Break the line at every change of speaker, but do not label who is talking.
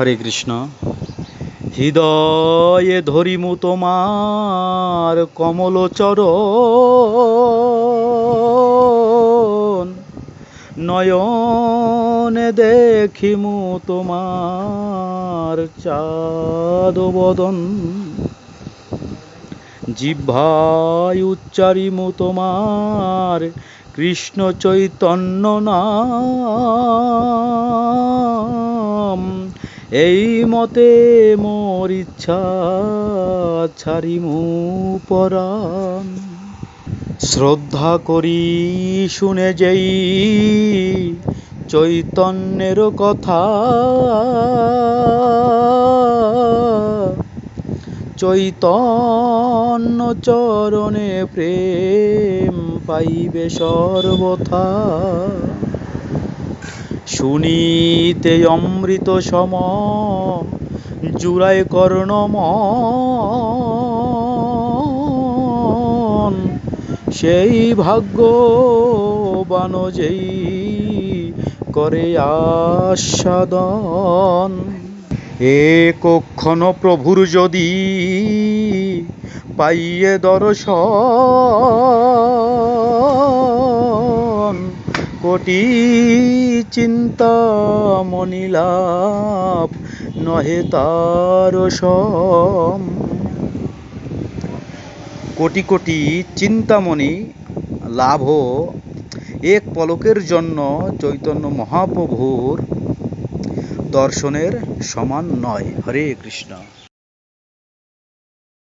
হরে কৃষ্ণ। হৃদয়ে ধরিমু তোমার কমলচরণ। নয়নে দেখিমু তোমার চাঁদ বদন। জিহ্বায় উচ্চারিমু তোমার কৃষ্ণ চৈতন্য নাম। এই মতে মোর ইচ্ছা ছাড়িমু পরাণ। শ্রদ্ধা করি শুনে যেই চৈতন্যের কথা। চৈতন্য চরণে প্রেম পাইবে সর্বথা। শুনিতে অমৃত সম, জুড়ায় কর্ণমন। সেই ভাগ্যবান যেই করে আস্বাদন। একক্ষণ প্রভুর যদি পাইয়ে দর্শন কোটি চিন্তা মনিলাভ নহে তার সম। কোটি কোটি চিন্তামণি লাভ এক পলকের জন্য চৈতন্য মহাপ্রভুর দর্শনের সমান নয়। হরে কৃষ্ণ।